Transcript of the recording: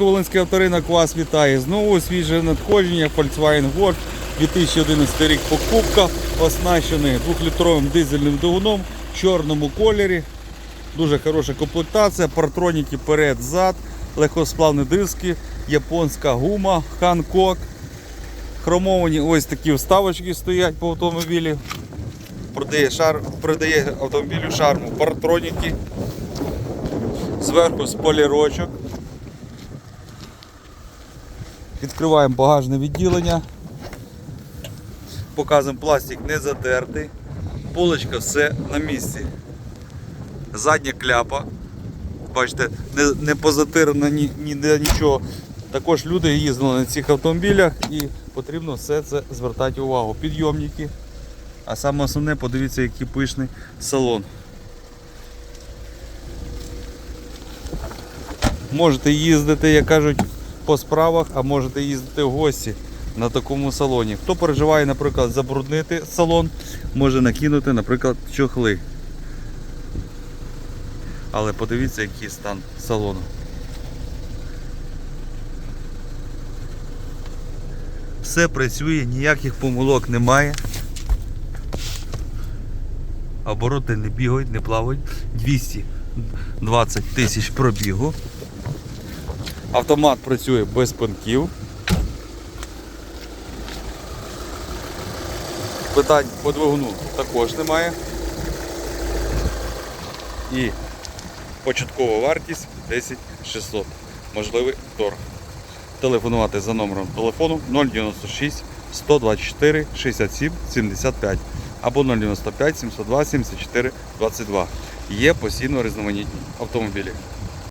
Волинський авторинок вас вітає. Знову свіже надходження Volkswagen Golf 2011 рік покупка, оснащений 2-літровим дизельним двигуном в чорному кольорі. Дуже хороша комплектація, партроніки перед-зад, легкосплавні диски, японська гума, Hancock. Хромовані ось такі вставочки стоять по автомобілі. Продає, шар, продає автомобілю шарму партроніки. Зверху сполірочок. Відкриваємо багажне відділення. Показуємо пластик не затертий. Полочка все на місці. Задня кляпа. Бачите, не, не позатирана ні, ніде нічого. Також люди їздили на цих автомобілях і потрібно все це звертати увагу. Підйомники. А саме основне, подивіться, який пишний салон. Можете їздити, як кажуть, по справах, а можете їздити в гості на такому салоні. Хто переживає, наприклад, забруднити салон, може накинути, наприклад, чохли. Але подивіться, який стан салону. Все працює, ніяких помилок немає. Обороти не бігають, не плавають. 220 тисяч пробігу. Автомат працює без пинків. Питань по двигуну також немає. І початкова вартість 10 600. Можливий торг. Телефонувати за номером телефону 096 124 67 75 або 095 702 74 22. Є постійно різноманітні автомобілі.